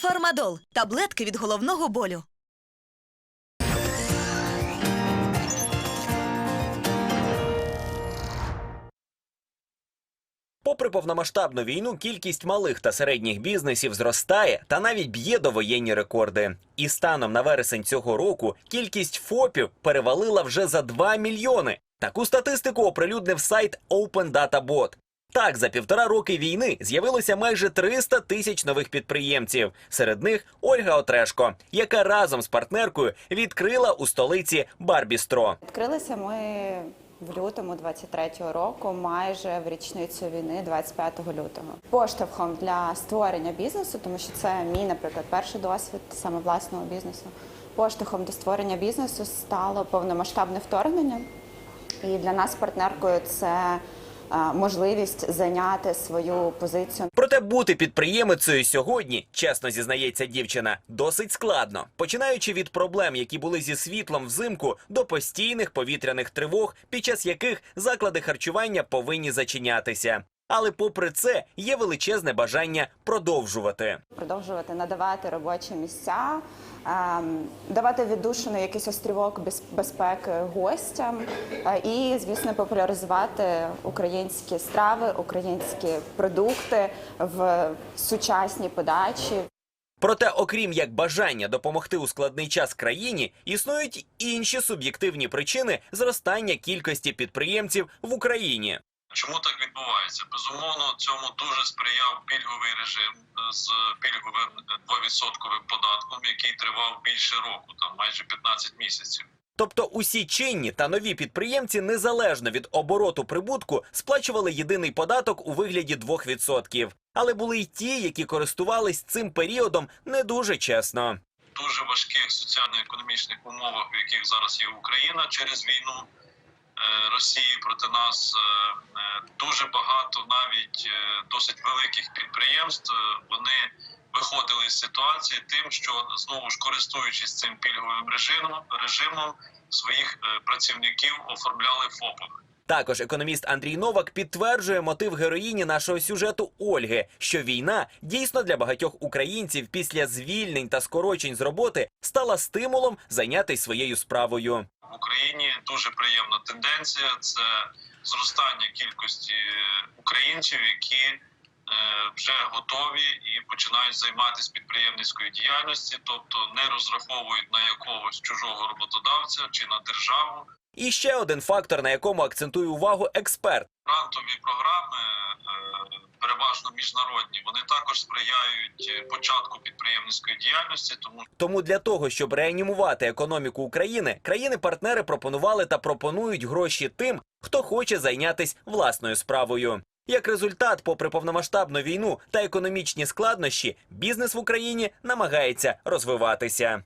Фармадол таблетки від головного болю. Попри повномасштабну війну, кількість малих та середніх бізнесів зростає та навіть б'є довоєнні рекорди. І станом на вересень цього року кількість ФОПів перевалила вже за 2 мільйони. Таку статистику оприлюднив сайт Open. Так, за півтора роки війни з'явилося майже 300 тисяч нових підприємців. Серед них Ольга Отрешко, яка разом з партнеркою відкрила у столиці Барбістро. Відкрилися ми в лютому 23-го року, майже в річницю війни, 25 лютого. Поштовхом для створення бізнесу, тому що це мій, наприклад, перший досвід саме власного бізнесу. Поштовхом до створення бізнесу стало повномасштабне вторгнення. І для нас партнеркою це можливість зайняти свою позицію Проте бути підприємицею сьогодні, чесно зізнається дівчина, досить складно, починаючи від проблем, які були зі світлом взимку, до постійних повітряних тривог, під час яких заклади харчування повинні зачинятися. Але попри це є величезне бажання продовжувати. продовжувати надавати робочі місця, ем, давати віддушину якийсь острівок без- безпеки гостям е, і, звісно, популяризувати українські страви, українські продукти в сучасній подачі. Проте, окрім як бажання допомогти у складний час країні, існують інші суб'єктивні причини зростання кількості підприємців в Україні. Чому так відбувається? Безумовно, цьому дуже сприяв пільговий режим е, з пільговим е, 2% податком, який тривав більше року, там майже 15 місяців. Тобто усі чинні та нові підприємці незалежно від обороту прибутку сплачували єдиний податок у вигляді 2%. Але були й ті, які користувались цим періодом не дуже чесно. В дуже важких соціально-економічних умовах, в яких зараз є Україна через війну е, Росії проти нас, е, е, дуже багато навіть е, досить великих підприємств е, вони виходили з ситуації тим, що знову ж користуючись цим пільговим режимом, режимом своїх е, працівників оформляли ФОПами. Також економіст Андрій Новак підтверджує мотив героїні нашого сюжету Ольги, що війна дійсно для багатьох українців після звільнень та скорочень з роботи стала стимулом зайнятися своєю справою. в Україні дуже приємна тенденція це зростання кількості українців, які е, вже готові і починають займатися підприємницькою діяльністю, тобто не розраховують на якогось чужого роботодавця чи на державу. І ще один фактор, на якому акцентує увагу експерт. Грантові програми, е, переважно міжнародні, вони також сприяють е, початку підприємницької діяльності, тому Тому для того, щоб реанімувати економіку України, країни-партнери пропонували та пропонують гроші тим, хто хоче зайнятися власною справою. Як результат, попри повномасштабну війну та економічні складнощі, бізнес в Україні намагається розвиватися.